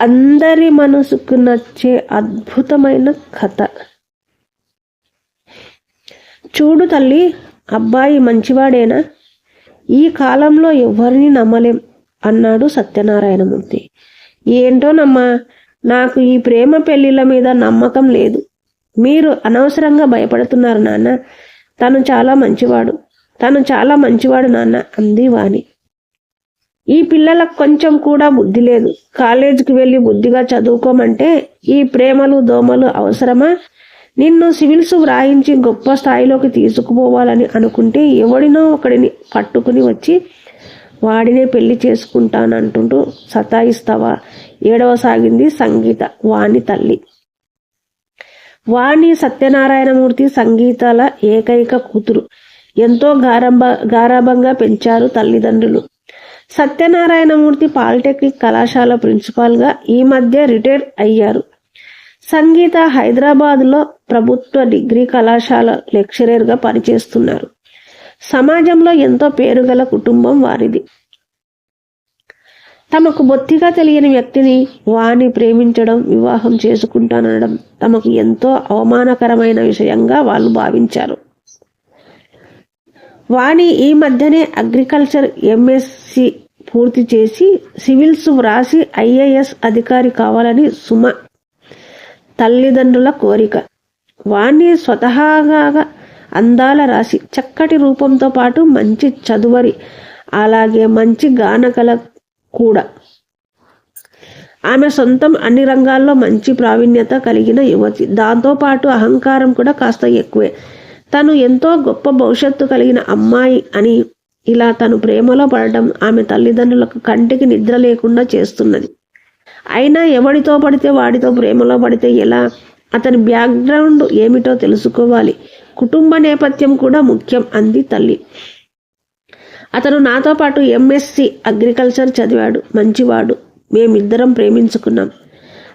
అందరి మనసుకు నచ్చే అద్భుతమైన కథ. చూడు తల్లి అబ్బాయి మంచివాడేనా? ఈ కాలంలో ఎవరిని నమ్మలేం అన్నాడు సత్యనారాయణమూర్తి. ఏంటోనమ్మా నాకు ఈ ప్రేమ పెళ్ళిళ్ళ మీద నమ్మకం లేదు. మీరు అనవసరంగా భయపడుతున్నారు నాన్న. తను చాలా మంచివాడు. తను చాలా మంచివాడు నాన్న అంది వాణి. ఈ పిల్లలకు కొంచెం కూడా బుద్ధి లేదు. కాలేజీకి వెళ్ళి బుద్ధిగా చదువుకోమంటే ఈ ప్రేమలు దోమలు అవసరమా? నిన్ను సివిల్స్ వ్రాయించి గొప్ప స్థాయిలోకి తీసుకుపోవాలని అనుకుంటే ఎవడినో ఒకడిని పట్టుకుని వచ్చి వాడినే పెళ్ళి చేసుకుంటానంటుంటూ సతాయిస్తావా? ఏడవసాగింది సంగీత వాణి తల్లి. వాణి సత్యనారాయణమూర్తి సంగీతాల ఏకైక కూతురు. ఎంతో గారంభ గారాభంగా పెంచారు తల్లిదండ్రులు. సత్యనారాయణమూర్తి పాలిటెక్నిక్ కళాశాల ప్రిన్సిపాల్గా ఈ మధ్య రిటైర్ అయ్యారు. సంగీత హైదరాబాద్లో ప్రభుత్వ డిగ్రీ కళాశాల లెక్చరర్గా పనిచేస్తున్నారు. సమాజంలో ఎంతో పేరుగల కుటుంబం వారిది. తమకు బొత్తిగా తెలియని వ్యక్తిని వాణి ప్రేమించడం వివాహం చేసుకుంటానడం తమకు ఎంతో అవమానకరమైన విషయంగా వాళ్ళు భావించారు. వాణి ఈ మధ్యనే అగ్రికల్చర్ ఎంఎస్సి పూర్తి చేసి సివిల్స్ వ్రాసి ఐఏఎస్ అధికారి కావాలని సుమ తల్లిదండ్రుల కోరిక. వాణి స్వతహాగా అందాల రాసి చక్కటి రూపంతో పాటు మంచి చదువరి. అలాగే మంచి గానకల కూడా. ఆమె సొంతం అన్ని రంగాల్లో మంచి ప్రావీణ్యత కలిగిన యువతి. దాంతోపాటు అహంకారం కూడా కాస్త ఎక్కువే. తను ఎంతో గొప్ప భవిష్యత్తు కలిగిన అమ్మాయి అని ఇలా తను ప్రేమలో పడటం ఆమె తల్లిదండ్రులకు కంటికి నిద్ర లేకుండా చేస్తున్నది. అయినా ఎవడితో పడితే వాడితో ప్రేమలో పడితే ఎలా? అతని బ్యాక్గ్రౌండ్ ఏమిటో తెలుసుకోవాలి. కుటుంబ నేపథ్యం కూడా ముఖ్యం అంది తల్లి. అతను నాతో పాటు ఎంఎస్సి అగ్రికల్చర్ చదివాడు మంచివాడు. మేమిద్దరం ప్రేమించుకున్నాం.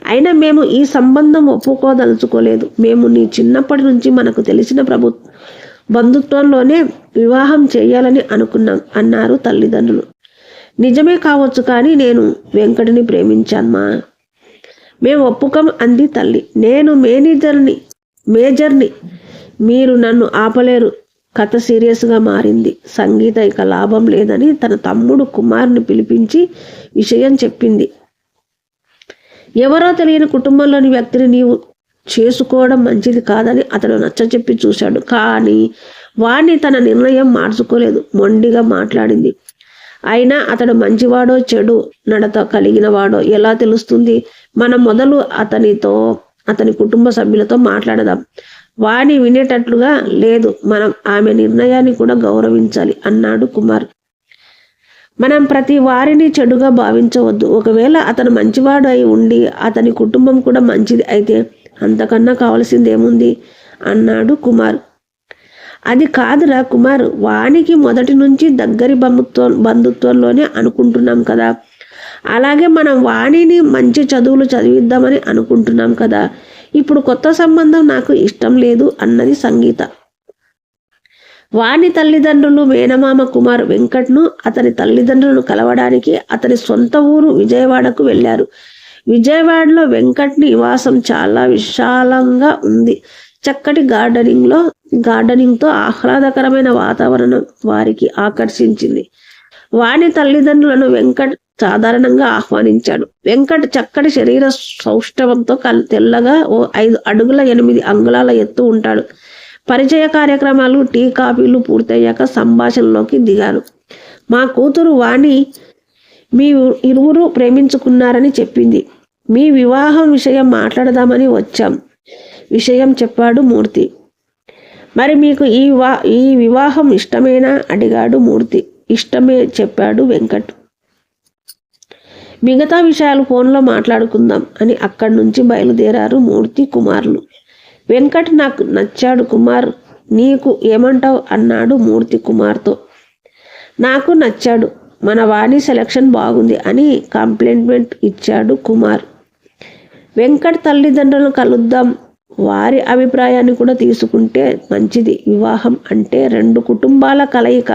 అయినా మేము ఈ సంబంధం ఒప్పుకోదలుచుకోలేదు. మేము నీ చిన్నప్పటి నుంచి మనకు తెలిసిన ప్రభు బంధుత్వంలోనే వివాహం చేయాలని అనుకున్నాం అన్నారు తల్లిదండ్రులు. నిజమే కావచ్చు కానీ నేను వెంకటిని ప్రేమించాన్మా మేము ఒప్పుకం అంది తల్లి. నేను మేనేజర్ని మేజర్ని. మీరు నన్ను ఆపలేరు. కథ సీరియస్గా మారింది. సంగీత ఇక లాభం లేదని తన తమ్ముడు కుమార్ని పిలిపించి విషయం చెప్పింది. ఎవరో తెలియని కుటుంబంలోని వ్యక్తిని నీవు చేసుకోవడం మంచిది కాదని అతడు నచ్చచెప్పి చూశాడు. కానీ వాణ్ణి తన నిర్ణయం మార్చుకోలేదు. మొండిగా మాట్లాడింది. అయినా అతడు మంచివాడో చెడు నడత కలిగిన వాడో ఎలా తెలుస్తుంది? మనం మొదలు అతనితో అతని కుటుంబ సభ్యులతో మాట్లాడదాం. వాణి వినేటట్లుగా లేదు. మనం ఆమె నిర్ణయాన్ని కూడా గౌరవించాలి అన్నాడు కుమార్. మనం ప్రతి వారిని చెడుగా భావించవద్దు. ఒకవేళ అతను మంచివాడు అయి ఉండి అతని కుటుంబం కూడా మంచిది అయితే అంతకన్నా కావలసిందేముంది? అన్నాడు కుమార్. అది కాదురా కుమార్ వానికి మొదటి నుంచి దగ్గరి బంధుత్వం బంధుత్వంలోనే అనుకుంటున్నాం కదా. అలాగే మనం వాణిని మంచి చదువులు చదివిద్దామని అనుకుంటున్నాం కదా. ఇప్పుడు కొత్త సంబంధం నాకు ఇష్టం లేదు అన్నది సంగీత. వాణి తల్లిదండ్రులు మేనమామ కుమార్ వెంకట్ను అతని తల్లిదండ్రులను కలవడానికి అతని సొంత ఊరు విజయవాడకు వెళ్ళారు. విజయవాడలో వెంకట్ నివాసం చాలా విశాలంగా ఉంది. చక్కటి గార్డెనింగ్లో గార్డెనింగ్తో ఆహ్లాదకరమైన వాతావరణం వారికి ఆకర్షించింది. వాణి తల్లిదండ్రులను వెంకట్ సాధారణంగా ఆహ్వానించాడు. వెంకట్ చక్కటి శరీర సౌష్ఠవంతో కల్ తెల్లగా ఓ ఐదు అడుగుల ఎనిమిది అంగుళాల ఎత్తు ఉంటాడు. పరిచయ కార్యక్రమాలు టీ కాఫీలు పూర్తయ్యాక సంభాషణలోకి దిగారు. మా కూతురు వాణి మీ ఇరువురు ప్రేమించుకున్నారని చెప్పింది. మీ వివాహం విషయం మాట్లాడదామని వచ్చాం. విషయం చెప్పాడు మూర్తి. మరి మీకు ఈ వివా ఈ వివాహం ఇష్టమేనా? అడిగాడు మూర్తి. ఇష్టమే చెప్పాడు వెంకట్. మిగతా విషయాలు ఫోన్లో మాట్లాడుకుందాం అని అక్కడి నుంచి బయలుదేరారు మూర్తి కుమారులు. వెంకట్ నాకు నచ్చాడు కుమార్ నీకు ఏమంటావు? అన్నాడు మూర్తి కుమార్తో. నాకు నచ్చాడు మన వాణి సెలక్షన్ బాగుంది అని కాంప్లిమెంట్ ఇచ్చాడు కుమార్. వెంకట్ తల్లిదండ్రులను కలుద్దాం వారి అభిప్రాయాన్ని కూడా తీసుకుంటే మంచిది. వివాహం అంటే రెండు కుటుంబాల కలయిక.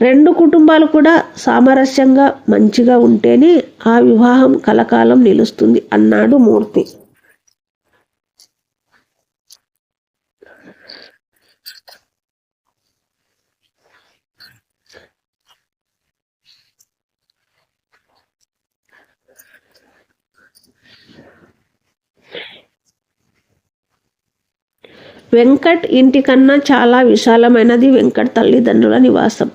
రెండు కుటుంబాలు కూడా సామరస్యంగా మంచిగా ఉంటేనే ఆ వివాహం కలకాలం నిలుస్తుంది అన్నాడు మూర్తి. వెంకట్ ఇంటి కన్నా చాలా విశాలమైనది వెంకట్ తల్లిదండ్రుల నివాసం.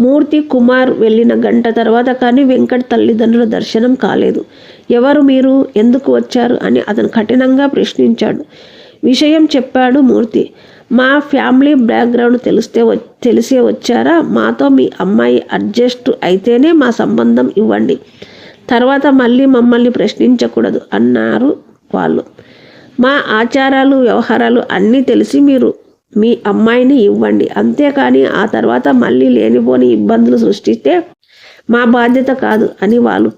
మూర్తి కుమార్ వెళ్ళిన గంట తర్వాత కానీ వెంకట్ తల్లిదండ్రుల దర్శనం కాలేదు. ఎవరు మీరు? ఎందుకు వచ్చారు? అని అతను కఠినంగా ప్రశ్నించాడు. విషయం చెప్పాడు మూర్తి. మా ఫ్యామిలీ బ్యాక్గ్రౌండ్ తెలిస్తే వ- తెలిసే వచ్చారా? మాతో మీ అమ్మాయి అడ్జస్ట్ అయితేనే మా సంబంధం ఇవ్వండి. తర్వాత మళ్ళీ మమ్మల్ని ప్రశ్నించకూడదు అన్నారు వాళ్ళు. మా ఆచారాలు వ్యవహారాలు అన్నీ తెలిసి మీరు మీ అమ్మాయిని ఇవ్వండి. అంతేకాని ఆ తర్వాత మళ్ళీ లేనిపోని ఇబ్బందులు సృష్టిస్తే మా బాధ్యత కాదు అని వాళ్ళు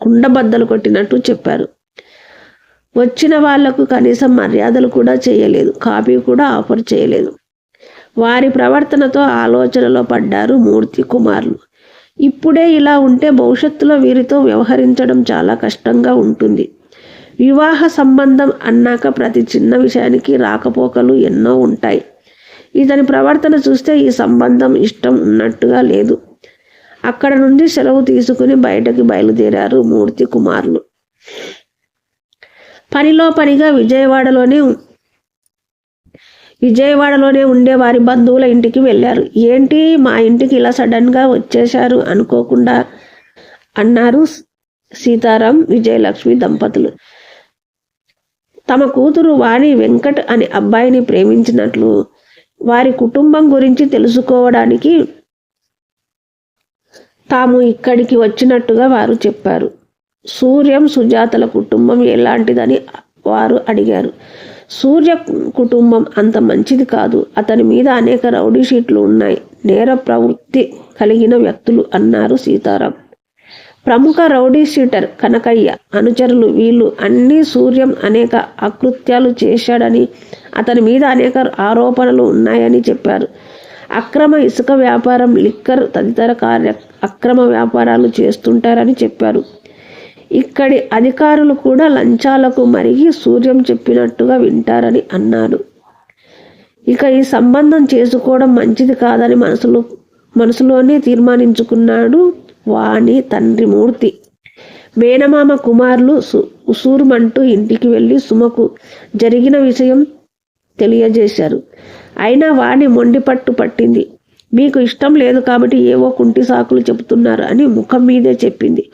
కుండబద్దలు కొట్టినట్టు చెప్పారు. వచ్చిన వాళ్ళకు కనీసం మర్యాదలు కూడా చేయలేదు. కాపీ కూడా ఆఫర్ చేయలేదు. వారి ప్రవర్తనతో ఆలోచనలో పడ్డారు మూర్తి కుమారులు. ఇప్పుడే ఇలా ఉంటే భవిష్యత్తులో వీరితో వ్యవహరించడం చాలా కష్టంగా ఉంటుంది. వివాహ సంబంధం అన్నాక ప్రతి చిన్న విషయానికి రాకపోకలు ఎన్నో ఉంటాయి. ఇతని ప్రవర్తన చూస్తే ఈ సంబంధం ఇష్టం ఉన్నట్టుగా లేదు. అక్కడ నుండి సెలవు తీసుకుని బయటకి బయలుదేరారు మూర్తి కుమారులు. పనిలో పనిగా విజయవాడలోనే విజయవాడలోనే ఉండే వారి బంధువుల ఇంటికి వెళ్ళారు. ఏంటి మా ఇంటికి ఇలా సడన్గా వచ్చేశారు అనుకోకుండా అన్నారు సీతారాం విజయలక్ష్మి దంపతులు. తమ కూతురు వాణి వెంకట్ అనే అబ్బాయిని ప్రేమించినట్లు వారి కుటుంబం గురించి తెలుసుకోవడానికి తాము ఇక్కడికి వచ్చినట్టుగా వారు చెప్పారు. సూర్యం సుజాతల కుటుంబం ఎలాంటిదని వారు అడిగారు. సూర్య కుటుంబం అంత మంచిది కాదు. అతని మీద అనేక రౌడీ షీట్లు ఉన్నాయి. నేర ప్రవృత్తి కలిగిన వ్యక్తులు అన్నారు సీతారాం. ప్రముఖ రౌడీ షీటర్ కనకయ్య అనుచరులు వీళ్ళు అన్ని సూర్యం అనేక అకృత్యాలు చేశాడని అతని మీద అనేక ఆరోపణలు ఉన్నాయని చెప్పారు. అక్రమ ఇసుక వ్యాపారం లిక్కర్ తదితర కార్య అక్రమ వ్యాపారాలు చేస్తుంటారని చెప్పారు. ఇక్కడి అధికారులు కూడా లంచాలకు మరిగి సూర్యం చెప్పినట్టుగా వింటారని అన్నారు. ఇక ఈ సంబంధం చేసుకోవడం మంచిది కాదని మనసులో మనసులోనే తీర్మానించుకున్నాడు వాణి తండ్రి మూర్తి. మేనమామ కుమారులు ఉసూరుమంటూ ఇంటికి వెళ్ళి సుమకు జరిగిన విషయం తెలియజేశారు. అయినా వాణి మొండిపట్టు పట్టింది. మీకు ఇష్టం లేదు కాబట్టి ఏవో కుంటి సాకులు చెబుతున్నారు అని ముఖం మీదే చెప్పింది.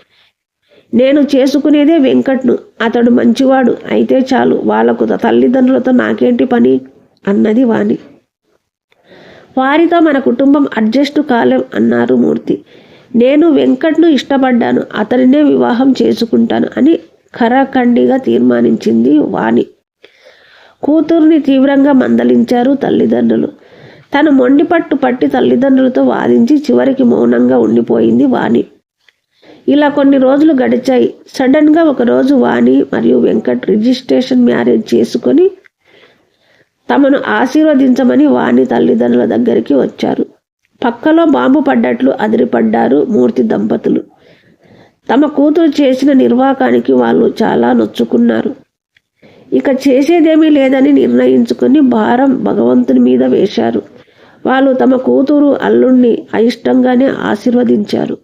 నేను చేసుకునేదే వెంకట్ను. అతడు మంచివాడు. అయితే చాలు. వాళ్ళకు తల్లిదండ్రులతో నాకేంటి పని అన్నది వాణి. వారితో మన కుటుంబం అడ్జస్ట్ కాలేం అన్నారు మూర్తి. నేను వెంకట్ను ఇష్టపడ్డాను అతనినే వివాహం చేసుకుంటాను అని ఖరాఖండిగా తీర్మానించింది వాణి. కూతుర్ని తీవ్రంగా మందలించారు తల్లిదండ్రులు. తను మొండి పట్టు పట్టి తల్లిదండ్రులతో వాదించి చివరికి మౌనంగా ఉండిపోయింది వాణి. ఇలా కొన్ని రోజులు గడిచాయి. సడన్గా ఒకరోజు వాణి మరియు వెంకట్ రిజిస్ట్రేషన్ మ్యారేజ్ చేసుకొని తమను ఆశీర్వదించమని వాణి తల్లిదండ్రుల దగ్గరికి వచ్చారు. పక్కలో బాంబు పడ్డట్లు అదిరిపడ్డారు మూర్తి దంపతులు. తమ కూతురు చేసిన నిర్వాకానికి వాళ్ళు చాలా నొచ్చుకున్నారు. ఇక చేసేదేమీ లేదని నిర్ణయించుకుని భారం భగవంతుని మీద వేశారు. వాళ్ళు తమ కూతురు అల్లుణ్ణి అయిష్టంగానే ఆశీర్వదించారు.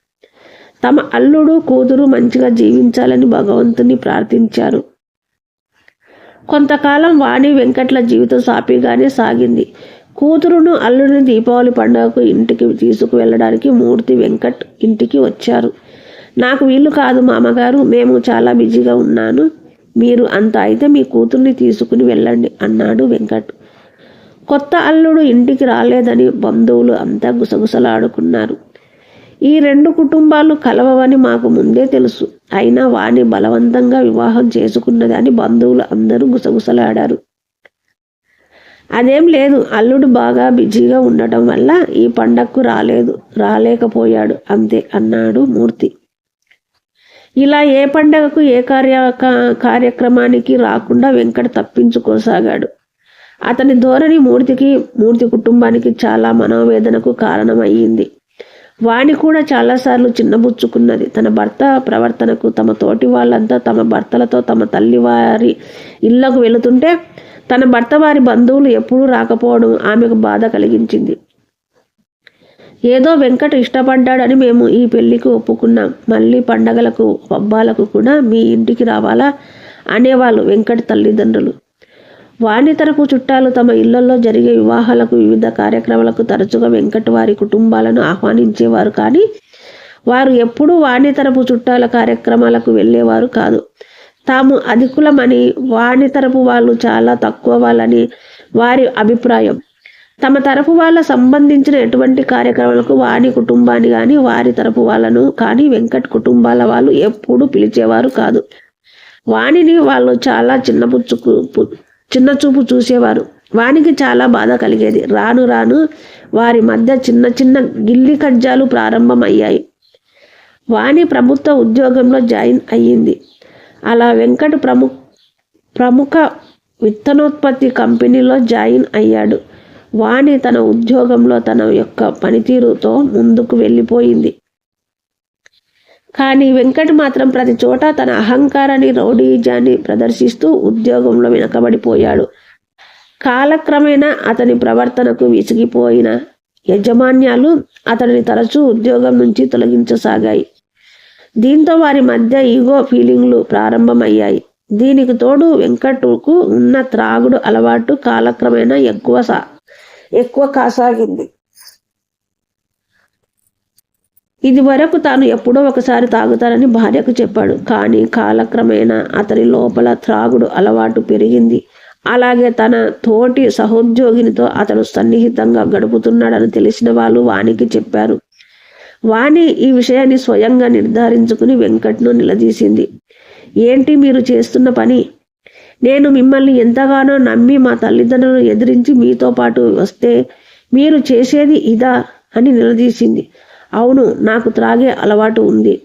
తమ అల్లుడు కూతురు మంచిగా జీవించాలని భగవంతుని ప్రార్థించారు. కొంతకాలం వాణి వెంకట్ల జీవితం సాపిగానే సాగింది. కూతురును అల్లుడిని దీపావళి పండుగకు ఇంటికి తీసుకువెళ్ళడానికి మూర్తి వెంకట్ ఇంటికి వచ్చారు. నాకు వీలు కాదు మామగారు మేము చాలా బిజీగా ఉన్నాను. మీరు అంత అయితే మీ కూతుర్ని తీసుకుని వెళ్ళండి అన్నాడు వెంకట్. కొత్త అల్లుడు ఇంటికి రాలేదని బంధువులు అంతా గుసగుసలాడుకున్నారు. ఈ రెండు కుటుంబాలు కలవవని మాకు ముందే తెలుసు. అయినా వాణి బలవంతంగా వివాహం చేసుకున్నదని బంధువులు అందరూ గుసగుసలాడారు. అదేం లేదు. అల్లుడు బాగా బిజీగా ఉండటం వల్ల ఈ పండక్కు రాలేదు. రాలేకపోయాడు. అంతే అన్నాడు మూర్తి. ఇలా ఏ పండగకు ఏ కార్య కార్యక్రమానికి రాకుండా వెంకట తప్పించుకోసాగాడు. అతని ధోరణి మూర్తికి మూర్తి కుటుంబానికి చాలా మనోవేదనకు కారణమయ్యింది. వాణి కూడా చాలాసార్లు చిన్నబుచ్చుకున్నది. తన భర్త ప్రవర్తనకు తమ తోటి వాళ్ళంతా తమ భర్తలతో తమ తల్లివారి ఇళ్ళకు వెళుతుంటే తన భర్త వారి బంధువులు ఎప్పుడూ రాకపోవడం ఆమెకు బాధ కలిగించింది. ఏదో వెంకట ఇష్టపడ్డాడని మేము ఈ పెళ్ళికి ఒప్పుకున్నాం. మళ్ళీ పండగలకు పబ్బాలకు కూడా మీ ఇంటికి రావాలా? అనేవాళ్ళు వెంకట తల్లిదండ్రులు. వాణి తరపు చుట్టాలు తమ ఇళ్ళలో జరిగే వివాహాలకు వివిధ కార్యక్రమాలకు తరచుగా వెంకట వారి కుటుంబాలను ఆహ్వానించేవారు కానీ వారు ఎప్పుడూ వాణి తరపు చుట్టాల కార్యక్రమాలకు వెళ్ళేవారు కాదు. తాము అధికులమని వారి తరపు వాళ్ళు చాలా తక్కువ వాళ్ళని వారి అభిప్రాయం. తమ తరపు వాళ్ళ సంబంధించిన ఎటువంటి కార్యక్రమాలకు వారి కుటుంబాన్ని కానీ వారి తరపు వాళ్ళను కానీ వెంకట్ కుటుంబాల వాళ్ళు ఎప్పుడూ పిలిచేవారు కాదు. వాణిని వాళ్ళు చాలా చిన్నపుచ్చుకు చిన్న చూపు చూసేవారు. వానికి చాలా బాధ కలిగేది. రాను రాను వారి మధ్య చిన్న చిన్న గిల్లి కజ్జాలు ప్రారంభమయ్యాయి. వాణి ప్రభుత్వ ఉద్యోగంలో జాయిన్ అయ్యింది. అలా వెంకట్ ప్రముఖ ప్రముఖ విత్తనోత్పత్తి కంపెనీలో జాయిన్ అయ్యాడు. వాణి తన ఉద్యోగంలో తన యొక్క పనితీరుతో ముందుకు వెళ్ళిపోయింది. కానీ వెంకట్ మాత్రం ప్రతి చోట తన అహంకారాన్ని రౌడీజాన్ని ప్రదర్శిస్తూ ఉద్యోగంలో వెనకబడిపోయాడు. కాలక్రమేణా అతని ప్రవర్తనకు విసిగిపోయిన యజమాన్యాలు అతడిని తరచూ ఉద్యోగం నుంచి తొలగించసాగాయి. దీంతో వారి మధ్య ఈగో ఫీలింగ్లు ప్రారంభమయ్యాయి. దీనికి తోడు వెంకట్కు ఉన్న త్రాగుడు అలవాటు కాలక్రమేణా ఎక్కువ సా ఎక్కువ కాసాగింది. ఇది వరకు తాను ఎప్పుడో ఒకసారి తాగుతానని భార్యకు చెప్పాడు. కానీ కాలక్రమేణా అతని లోపల త్రాగుడు అలవాటు పెరిగింది. అలాగే తన తోటి సహోద్యోగినితో అతడు సన్నిహితంగా గడుపుతున్నాడని తెలిసిన వాళ్ళు వానికి చెప్పారు. వాణి ఈ విషయాన్ని స్వయంగా నిర్ధారించుకుని వెంకట్ను నిలదీసింది. ఏంటి మీరు చేస్తున్న పని? నేను మిమ్మల్ని ఎంతగానో నమ్మి మా తల్లిదండ్రులను ఎదిరించి మీతో పాటు వస్తే మీరు చేసేది ఇదా? అని నిలదీసింది. అవును నాకు త్రాగే అలవాటు ఉంది.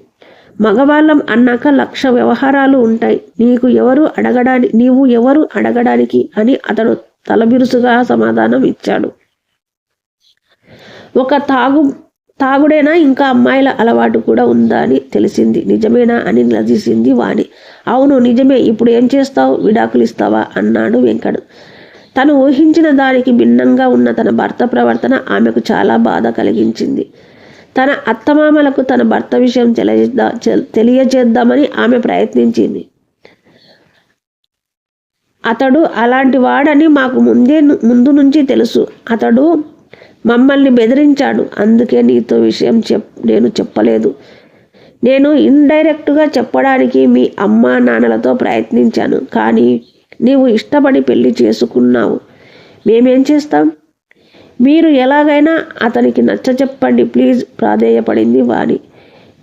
మగవాళ్ళం అన్నాక లక్ష వ్యవహారాలు ఉంటాయి. నీకు ఎవరు అడగడానికి నీవు ఎవరు అడగడానికి? అని అతడు తలబిరుసుగా సమాధానం ఇచ్చాడు. ఒక తాగు తాగుడేనా? ఇంకా అమ్మాయిల అలవాటు కూడా ఉందా అని తెలిసింది. నిజమేనా అని నిలదీసింది వాణి. అవును నిజమే. ఇప్పుడు ఏం చేస్తావు? విడాకులు ఇస్తావా? అన్నాడు వెంకడు. తను ఊహించిన దానికి భిన్నంగా ఉన్న తన భర్త ప్రవర్తన ఆమెకు చాలా బాధ కలిగించింది. తన అత్తమామలకు తన భర్త విషయం తెలియజేద్దా తెలియజేద్దామని ఆమె ప్రయత్నించింది. అతడు అలాంటి వాడని మాకు ముందే ను- ముందు నుంచి తెలుసు. అతడు మమ్మల్ని బెదిరించాడు. అందుకే నీతో విషయం చెప్ నేను చెప్పలేదు. నేను ఇండైరెక్ట్గా చెప్పడానికి మీ అమ్మా నాన్నలతో ప్రయత్నించాను. కానీ నీవు ఇష్టపడి పెళ్ళి చేసుకున్నావు. మేమేం చేస్తాం? మీరు ఎలాగైనా అతనికి నచ్చ చెప్పండి. ప్లీజ్ ప్రాధేయపడింది వాణి.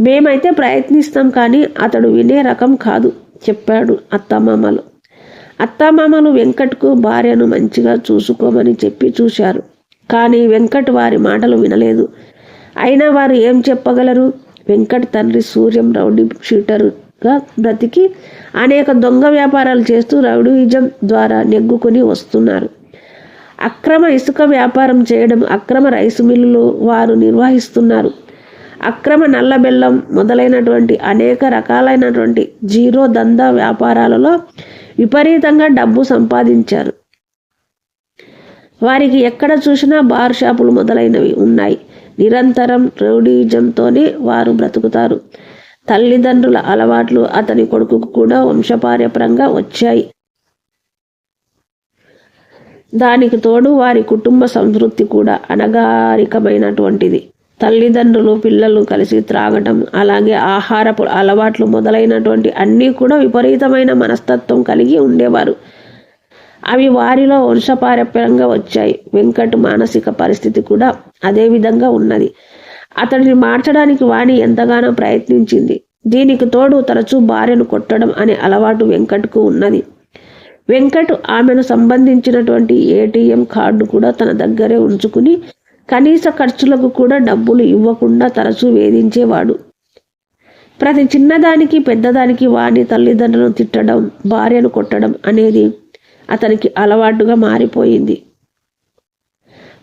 మేమైతే ప్రయత్నిస్తాం కానీ అతడు వినే రకం కాదు చెప్పాడు అత్తమామలు. అత్తమామలు వెంకట్కు భార్యను మంచిగా చూసుకోమని చెప్పి చూశారు. కానీ వెంకట్ వారి మాటలు వినలేదు. అయినా వారు ఏం చెప్పగలరు? వెంకట్ తండ్రి సూర్యం రౌడీ షూటర్గా బ్రతికి అనేక దొంగ వ్యాపారాలు చేస్తూ రౌడీయిజం ద్వారా నెగ్గుకొని వస్తున్నారు. అక్రమ ఇసుక వ్యాపారం చేయడం అక్రమ రైసు మిల్లులు వారు నిర్వహిస్తున్నారు. అక్రమ నల్ల బెల్లం మొదలైనటువంటి అనేక రకాలైనటువంటి జీరో దందా వ్యాపారాలలో విపరీతంగా డబ్బు సంపాదించారు. వారికి ఎక్కడ చూసినా బార్ షాపులు మొదలైనవి ఉన్నాయి. నిరంతరం రౌడీజంతోనే వారు బ్రతుకుతారు. తల్లిదండ్రుల అలవాట్లు అతని కొడుకుకు కూడా వంశపార్యపరంగా వచ్చాయి. దానికి తోడు వారి కుటుంబ సంతృప్తి కూడా అనగారికమైనటువంటిది తల్లిదండ్రులు పిల్లలు కలిసి త్రాగటం అలాగే ఆహారపు అలవాట్లు మొదలైనటువంటి అన్నీ కూడా విపరీతమైన మనస్తత్వం కలిగి ఉండేవారు. అవి వారిలో వంశపారపర్యంగా వచ్చాయి. వెంకట్ మానసిక పరిస్థితి కూడా అదే విధంగా ఉన్నది. అతడిని మార్చడానికి వాణి ఎంతగానో ప్రయత్నించింది. దీనికి తోడు తరచూ భార్యను కొట్టడం అనే అలవాటు వెంకట్కు ఉన్నది. వెంకట్ ఆమెను సంబంధించినటువంటి ఏటీఎం కార్డు కూడా తన దగ్గరే ఉంచుకుని కనీస ఖర్చులకు కూడా డబ్బులు ఇవ్వకుండా తరచూ వేధించేవాడు. ప్రతి చిన్నదానికి పెద్దదానికి వాణి తల్లిదండ్రులను తిట్టడం భార్యను కొట్టడం అనేది అతనికి అలవాటుగా మారిపోయింది.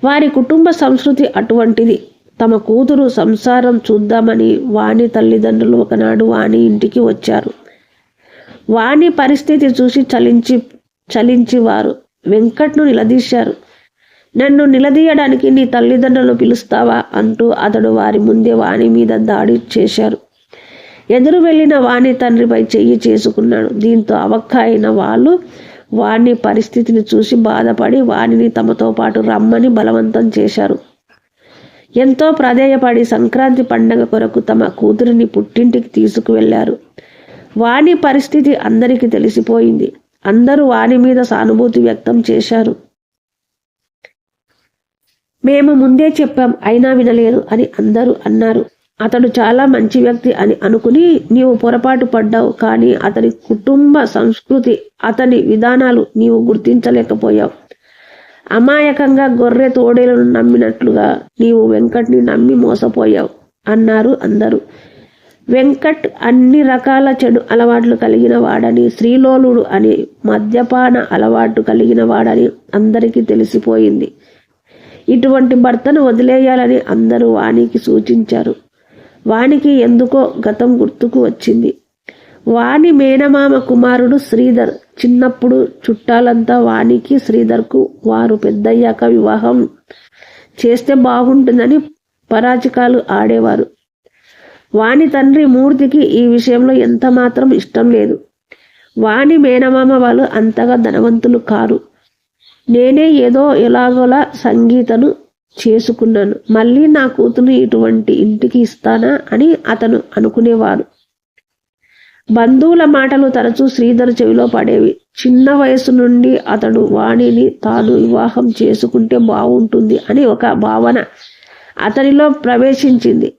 వారి కుటుంబ సంస్కృతి అటువంటిది. తమ కూతురు సంసారం చూద్దామని వాణి తల్లిదండ్రులు ఒకనాడు వాణి ఇంటికి వచ్చారు. వాణి పరిస్థితి చూసి చలించి చలించి వారు వెంకట్ను నిలదీశారు. నన్ను నిలదీయడానికి నీ తల్లిదండ్రులు పిలుస్తావా? అంటూ అతడు వారి ముందే వాణి మీద దాడి చేశారు. ఎదురు వెళ్ళిన వాణి తండ్రిపై చెయ్యి చేసుకున్నాడు. దీంతో అవక్క అయిన వాళ్ళు వాణ్ణి పరిస్థితిని చూసి బాధపడి వాణిని తమతో పాటు రమ్మని బలవంతం చేశారు. ఎంతో ప్రాధేయపడి సంక్రాంతి పండగ కొరకు తమ కూతురిని పుట్టింటికి తీసుకువెళ్ళారు. వాణి పరిస్థితి అందరికీ తెలిసిపోయింది. అందరూ వాణి మీద సానుభూతి వ్యక్తం చేశారు. మేము ముందే చెప్పాం అయినా వినలేదు అని అందరూ అన్నారు. అతడు చాలా మంచి వ్యక్తి అని అనుకుని నీవు పొరపాటు పడ్డావు కానీ అతని కుటుంబ సంస్కృతి అతని విధానాలు నీవు గుర్తించలేకపోయావు. అమాయకంగా గొర్రె తోడేలను నమ్మినట్లుగా నీవు వెంకట్ని నమ్మి మోసపోయావు అన్నారు అందరూ. వెంకట్ అన్ని రకాల చెడు అలవాట్లు కలిగిన వాడని శ్రీలోలుడు అని మద్యపాన అలవాటు కలిగిన వాడని అందరికీ తెలిసిపోయింది. ఇటువంటి భర్తను వదిలేయాలని అందరూ వాణికి సూచించారు. వానికి ఎందుకో గతం గుర్తుకు వచ్చింది. వాణి మేనమామ కుమారుడు శ్రీధర్ చిన్నప్పుడు చుట్టాలంతా వానికి శ్రీధర్కు వారు పెద్దయ్యాక వివాహం చేస్తే బాగుంటుందని పరాచికాలు ఆడేవారు. వాని తండ్రి మూర్తికి ఈ విషయంలో ఎంత మాత్రం ఇష్టం లేదు. వాణి మేనమామ వాళ్ళు అంతగా ధనవంతులు కారు. నేనే ఏదో ఎలాగోలా సంగీతను చేసుకున్నాను. మళ్ళీ నా కూతురు ఇటువంటి ఇంటికి ఇస్తానా అని అతను అనుకునేవాడు బంధువుల మాటలు తరచూ శ్రీధర్ చెవిలో పడేవి. చిన్న వయసు నుండి అతడు వాణిని తాను వివాహం చేసుకుంటే బాగుంటుంది అని ఒక భావన అతనిలో ప్రవేశించింది.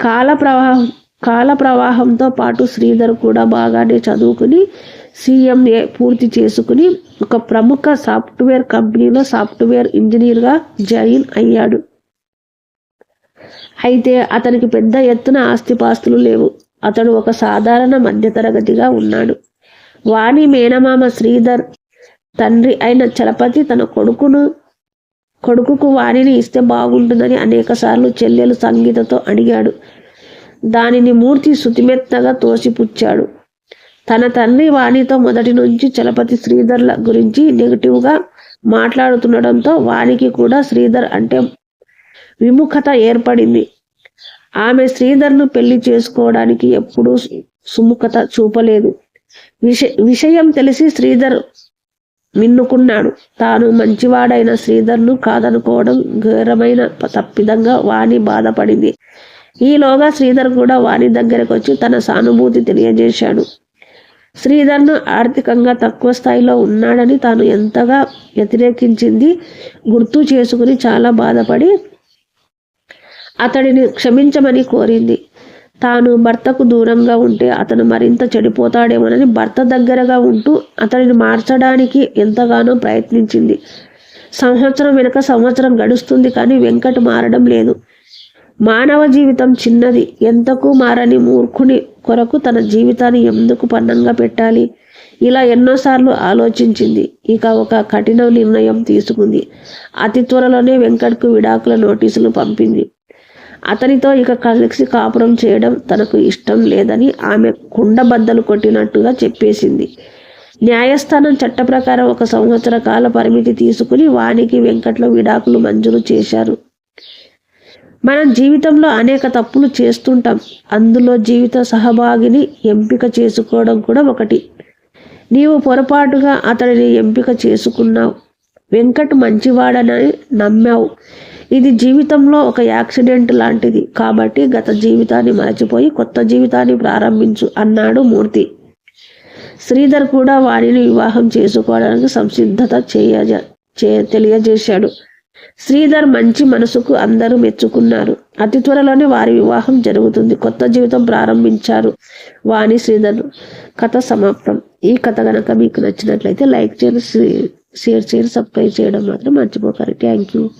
కాల ప్రవాహం కాల ప్రవాహంతో పాటు శ్రీధర్ కూడా బాగానే చదువుకుని సిఎంఏ పూర్తి చేసుకుని ఒక ప్రముఖ సాఫ్ట్వేర్ కంపెనీలో సాఫ్ట్వేర్ ఇంజనీర్గా జాయిన్ అయ్యాడు. అయితే అతనికి పెద్ద ఎత్తున ఆస్తిపాస్తులు లేవు. అతడు ఒక సాధారణ మధ్యతరగతిగా ఉన్నాడు. వాణి మేనమామ శ్రీధర్ తండ్రి అయిన చలపతి తన కొడుకును కొడుకుకు వాణిని ఇస్తే బాగుంటుందని అనేకసార్లు చెల్లెలు సంగీతతో అడిగాడు. దానిని మూర్తి శుతిమెత్తగా తోసిపుచ్చాడు. తన తండ్రి వాణితో మొదటి నుంచి చలపతి శ్రీధర్ల గురించి నెగిటివ్గా మాట్లాడుతుండడంతో వానికి కూడా శ్రీధర్ అంటే విముఖత ఏర్పడింది. ఆమె శ్రీధర్ను పెళ్ళి చేసుకోవడానికి ఎప్పుడూ సుముఖత చూపలేదు. విష విషయం తెలిసి శ్రీధర్ మిన్నుకున్నాడు. తాను మంచివాడైన శ్రీధర్ను కాదనుకోవడం ఘోరమైన తప్పిదంగా వాణి బాధపడింది. ఈలోగా శ్రీధర్ కూడా వాణి దగ్గరకు వచ్చి తన సానుభూతి తెలియజేశాడు. శ్రీధర్ను ఆర్థికంగా తక్కువ స్థాయిలో ఉన్నాడని తాను ఎంతగా వ్యతిరేకించింది గుర్తు చేసుకుని చాలా బాధపడి అతడిని క్షమించమని కోరింది. తాను భర్తకు దూరంగా ఉంటే అతను మరింత చెడిపోతాడేమోనని భర్త దగ్గరగా ఉంటూ అతడిని మార్చడానికి ఎంతగానో ప్రయత్నించింది. సంవత్సరం వెనుక సంవత్సరం గడుస్తుంది కానీ వెంకట్ మారడం లేదు. మానవ జీవితం చిన్నది. ఎంతకు మారని మూర్ఖుని కొరకు తన జీవితాన్ని ఎందుకు పన్నంగా పెట్టాలి? ఇలా ఎన్నోసార్లు ఆలోచించింది. ఇక ఒక కఠిన నిర్ణయం తీసుకుంది. అతి త్వరలోనే వెంకట్కు విడాకుల నోటీసులు పంపింది. అతనితో ఇక కలిసి కాపురం చేయడం తనకు ఇష్టం లేదని ఆమె కుండబద్దలు కొట్టినట్టుగా చెప్పేసింది. న్యాయస్థానం చట్ట ప్రకారం ఒక సంవత్సర కాల పరిమితి తీసుకుని వానికి వెంకట్లో విడాకులు మంజూరు చేశారు. మనం జీవితంలో అనేక తప్పులు చేస్తుంటాం. అందులో జీవిత సహభాగిని ఎంపిక చేసుకోవడం కూడా ఒకటి. నీవు పొరపాటుగా అతడిని ఎంపిక చేసుకున్నావు. వెంకట్ మంచివాడనని నమ్మావు. ఇది జీవితంలో ఒక యాక్సిడెంట్ లాంటిది. కాబట్టి గత జీవితాన్ని మరచిపోయి కొత్త జీవితాన్ని ప్రారంభించు అన్నాడు మూర్తి. శ్రీధర్ కూడా వారిని వివాహం చేసుకోవడానికి సంసిద్ధత చేయ తెలియజేశాడు. శ్రీధర్ మంచి మనసుకు అందరూ మెచ్చుకున్నారు. అతి త్వరలోనే వారి వివాహం జరుగుతుంది. కొత్త జీవితం ప్రారంభించారు వాణి శ్రీధర్. కథ సమాప్తం. ఈ కథ కనుక మీకు నచ్చినట్లయితే లైక్ చేయండి షేర్ చేయండి సబ్స్క్రైబ్ చేయడం మాత్రం మర్చిపోకండి. Thank you.